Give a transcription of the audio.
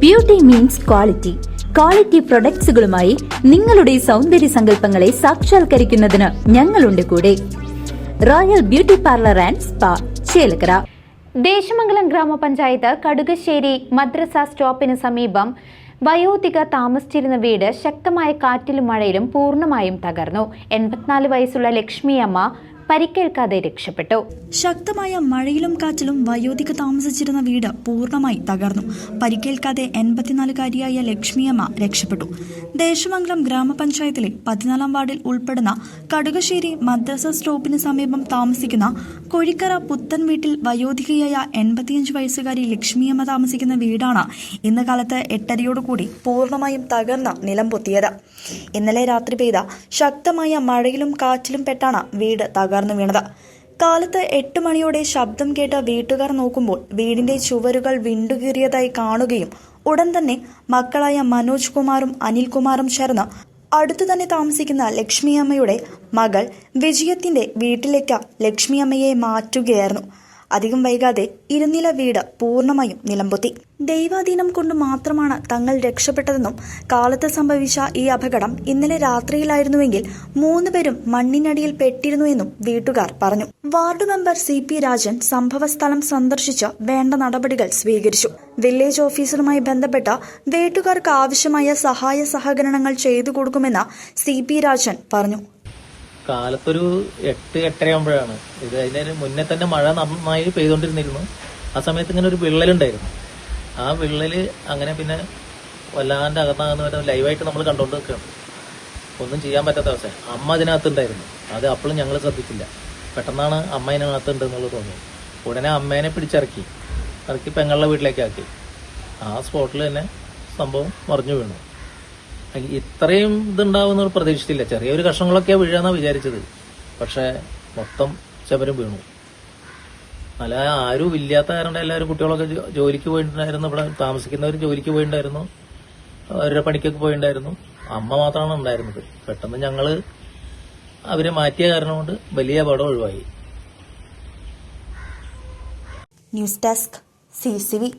Beauty means quality quality പ്രൊഡക്ട്സുകളുമായി നിങ്ങളുടെ സൗന്ദര്യ സങ്കല്പങ്ങളെ സാക്ഷാത്കരിക്കുന്നതിന് ഞങ്ങളുണ്ട് കൂടെ. Royal beauty parlour and spa Chelakkara. Desamangalam grama panchayat Kadukassery മദ്രസ സ്റ്റോപ്പിന് സമീപം വയോധിക താമസിച്ചിരുന്ന വീട് ശക്തമായ കാറ്റിലും മഴയിലും പൂർണമായും തകർന്നു. എൺപത്തിനാല് വയസ്സുള്ള ലക്ഷ്മിയമ്മ പരിക്കേൽക്കാതെ രക്ഷപ്പെട്ടു. ശക്തമായ മഴയിലും കാറ്റിലും വയോധിക താമസിച്ചിരുന്ന വീട് പൂർണമായി തകർന്നു. പരിക്കേൽക്കാതെ എൺപത്തിനാലുകാരിയായ ലക്ഷ്മിയമ്മ രക്ഷപ്പെട്ടു. ദേശമംഗലം ഗ്രാമപഞ്ചായത്തിലെ പതിനാലാം വാർഡിൽ ഉൾപ്പെടുന്ന കടുകശ്ശേരി മദ്രസ സ്റ്റോപ്പിന് സമീപം താമസിക്കുന്ന കൊഴിക്കറ പുത്തൻ വീട്ടിൽ വയോധികയായ എൺപത്തിയഞ്ച് വയസ്സുകാരി ലക്ഷ്മിയമ്മ താമസിക്കുന്ന വീടാണ് ഇന്ന് കാലത്ത് എട്ടരയോടുകൂടി പൂർണമായും തകർന്ന നിലം പൊത്തിയത്. ഇന്നലെ രാത്രി പെയ്ത ശക്തമായ മഴയിലും കാറ്റിലും പെട്ടാണ് വീട് തകർന്നു വീണത്. കാലത്ത് എട്ട് മണിയോടെ ശബ്ദം കേട്ട വീട്ടുകാർ നോക്കുമ്പോൾ വീടിന്റെ ചുവരുകൾ വിണ്ടുകീറിയതായി കാണുകയും ഉടൻ തന്നെ മക്കളായ മനോജ് കുമാറും അനിൽകുമാറും ചേർന്ന് അടുത്തു തന്നെ താമസിക്കുന്ന ലക്ഷ്മിയമ്മയുടെ മകൾ വിജയത്തിന്റെ വീട്ടിലേക്ക് ലക്ഷ്മിയമ്മയെ മാറ്റുകയായിരുന്നു. അധികം വൈകാതെ ഇരുനില വീട് പൂർണമായും നിലംപൊത്തി. ദൈവാധീനം കൊണ്ട് മാത്രമാണ് തങ്ങൾ രക്ഷപ്പെട്ടതെന്നും കാലത്ത് സംഭവിച്ച ഈ അപകടം ഇന്നലെ രാത്രിയിലായിരുന്നുവെങ്കിൽ മൂന്നുപേരും മണ്ണിനടിയിൽ പെട്ടിരുന്നുവെന്നും വീട്ടുകാർ പറഞ്ഞു. Ward member C P Rajan സംഭവസ്ഥലം സന്ദർശിച്ച് വേണ്ട നടപടികൾ സ്വീകരിച്ചു. വില്ലേജ് ഓഫീസറുമായി ബന്ധപ്പെട്ട വീട്ടുകാർക്ക് ആവശ്യമായ സഹായ സഹകരണങ്ങൾ ചെയ്തു കൊടുക്കുമെന്ന് സി പി രാജൻ പറഞ്ഞു. കാലത്തൊരു എട്ട് എട്ടര ആകുമ്പോഴാണ് ഇത് അതിന് മുന്നേ തന്നെ മഴ നന്നായി പെയ്തുകൊണ്ടിരുന്നിരുന്നു. ആ സമയത്ത് ഇങ്ങനെ ഒരു വിള്ളലുണ്ടായിരുന്നു. ആ വിള്ളൽ അങ്ങനെ പിന്നെ വല്ലാണ്ട് അകത്താകുന്ന ലൈവായിട്ട് നമ്മൾ കണ്ടുകൊണ്ട് നിൽക്കുകയാണ്. ഒന്നും ചെയ്യാൻ പറ്റാത്ത അവസ്ഥ. അമ്മ അതിനകത്തുണ്ടായിരുന്നു. അത് അപ്പോഴും ഞങ്ങൾ ശ്രദ്ധിച്ചില്ല. പെട്ടെന്നാണ് അമ്മ ഇതിനകത്ത് ഉണ്ടെന്നുള്ളത് തോന്നി ഉടനെ അമ്മേനെ പിടിച്ചിറക്കി. ഇറക്കി പെങ്ങളുടെ വീട്ടിലേക്ക് ആക്കി ആ സ്പോട്ടിൽ തന്നെ സംഭവം മറിഞ്ഞു വീണു. ഇത്രയും ഇതുണ്ടാവുന്ന പ്രതീക്ഷിച്ചില്ല. ചെറിയൊരു കഷ്ണങ്ങളൊക്കെ വീഴാന്നാ വിചാരിച്ചത്. പക്ഷെ മൊത്തം ചവരും വീണു. അല്ല ആരും ഇല്ലാത്ത കാരണം എല്ലാവരും കുട്ടികളൊക്കെ ജോലിക്ക് പോയിട്ടുണ്ടായിരുന്നു. ഇവിടെ താമസിക്കുന്നവർ ജോലിക്ക് പോയിട്ടുണ്ടായിരുന്നു. അവരുടെ പണിക്കൊക്കെ പോയിട്ടുണ്ടായിരുന്നു. അമ്മ മാത്രമാണ് ഉണ്ടായിരുന്നത്. പെട്ടെന്ന് ഞങ്ങൾ അവരെ മാറ്റിയ കാരണം കൊണ്ട് വലിയ അപകടം ഒഴിവായി. News desk C